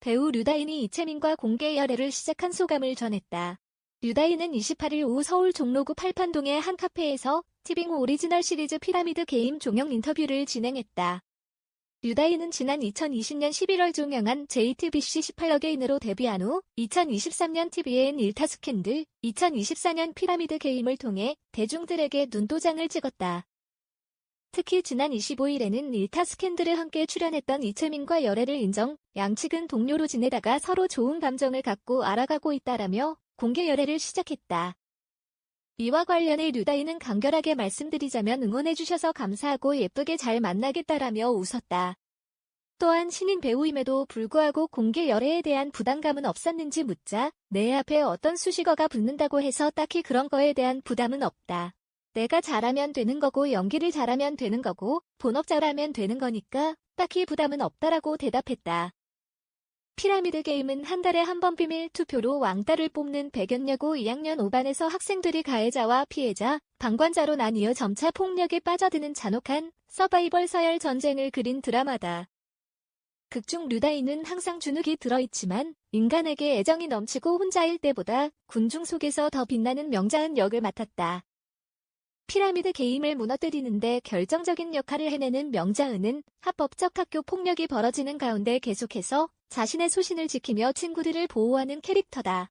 배우 류다인이 이채민과 공개 열애를 시작한 소감을 전했다. 류다인은 28일 오후 서울 종로구 팔판동의 한 카페에서 티빙 오리지널 시리즈 피라미드 게임 종영 인터뷰를 진행했다. 류다인은 지난 2020년 11월 종영한 JTBC 18어게인으로 데뷔한 후 2023년 TVN 일타 스캔들, 2024년 피라미드 게임을 통해 대중들에게 눈도장을 찍었다. 특히 지난 25일에는 일타 스캔들에 함께 출연했던 이채민과 열애를 인정, 양측은 동료로 지내다가 서로 좋은 감정을 갖고 알아가고 있다라며 공개 열애를 시작했다. 이와 관련해 류다인은 간결하게 말씀드리자면 응원해주셔서 감사하고 예쁘게 잘 만나겠다라며 웃었다. 또한 신인 배우임에도 불구하고 공개 열애에 대한 부담감은 없었는지 묻자 내 앞에 어떤 수식어가 붙는다고 해서 딱히 그런 거에 대한 부담은 없다. 내가 잘하면 되는 거고 연기를 잘하면 되는 거고 본업 잘하면 되는 거니까 딱히 부담은 없다라고 대답했다. 피라미드 게임은 한 달에 한 번 비밀 투표로 왕따를 뽑는 백연여고 2학년 5반에서 학생들이 가해자와 피해자, 방관자로 나뉘어 점차 폭력에 빠져드는 잔혹한 서바이벌 서열 전쟁을 그린 드라마다. 극중 류다인은 항상 주눅이 들어있지만 인간에게 애정이 넘치고 혼자일 때보다 군중 속에서 더 빛나는 명자은 역을 맡았다. 피라미드 게임을 무너뜨리는데 결정적인 역할을 해내는 명자은은 합법적 학교 폭력이 벌어지는 가운데 계속해서 자신의 소신을 지키며 친구들을 보호하는 캐릭터다.